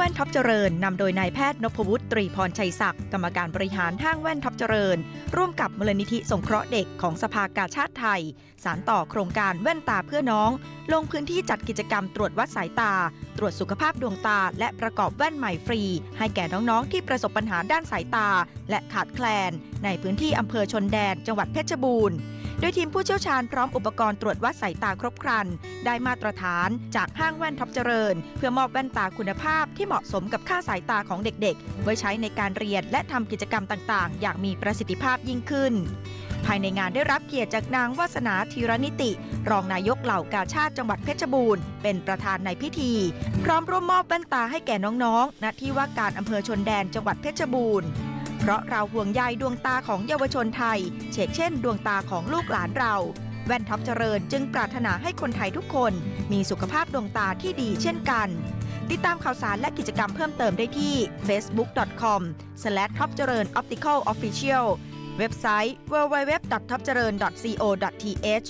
ว่นท็อปเจริญนำโดยนายแพทย์นพวุฒิตรีพรชัยศักดิ์กรรมการบริหารห้างแว่นท็อปเจริญ ร่วมกับมูลนิธิสงเคราะห์เด็กของสภากาชาติไทย สารต่อโครงการแว่นตาเพื่อน้อง ลงพื้นที่จัดกิจกรรมตรวจวัดสายตา ตรวจสุขภาพดวงตา และประกอบแว่นใหม่ฟรี ให้แก่น้องๆ ที่ประสบปัญหาด้านสายตา และขาดแคลน ในพื้นที่อำเภอชนแดนจังหวัดเพชรบูรณ์ โดยทีมผู้เชี่ยวชาญพร้อมอุปกรณ์ตรวจวัดสายตาครบครัน ได้มาตรฐานจากห้างแว่นท็อปเจริญ เพื่อมอบแว่นตาคุณภาพที่เหมาะสมกับค่าสายตาของเด็กๆ ไว้ใช้ในการเรียนและทำกิจกรรมต่างๆ อย่างมีประสิทธิภาพยิ่งขึ้น ภายในงานได้รับเกียรติจากนางวาสนาธีรนิติ รองนายกเหล่ากาชาติจังหวัดเพชรบูรณ์เป็นประธานในพิธี พร้อมร่วมมอบแว่นตาให้แก่น้องๆณที่ว่าการอำเภอชนแดนจังหวัดเพชรบูรณ์ เพราะเราห่วงใยดวงตาของเยาวชนไทยเชกเช่น ดวงตาของลูกหลานเรา แว่นท็อปเจริญจึงปรารถนาให้คนไทยทุกคน มีสุขภาพดวงตาที่ดีเช่นกัน ติดตามข่าวสารและกิจกรรมเพิ่มเติมได้ที่ facebook.com/topjeronopticalofficial เว็บไซต์ www.topjeron.co.th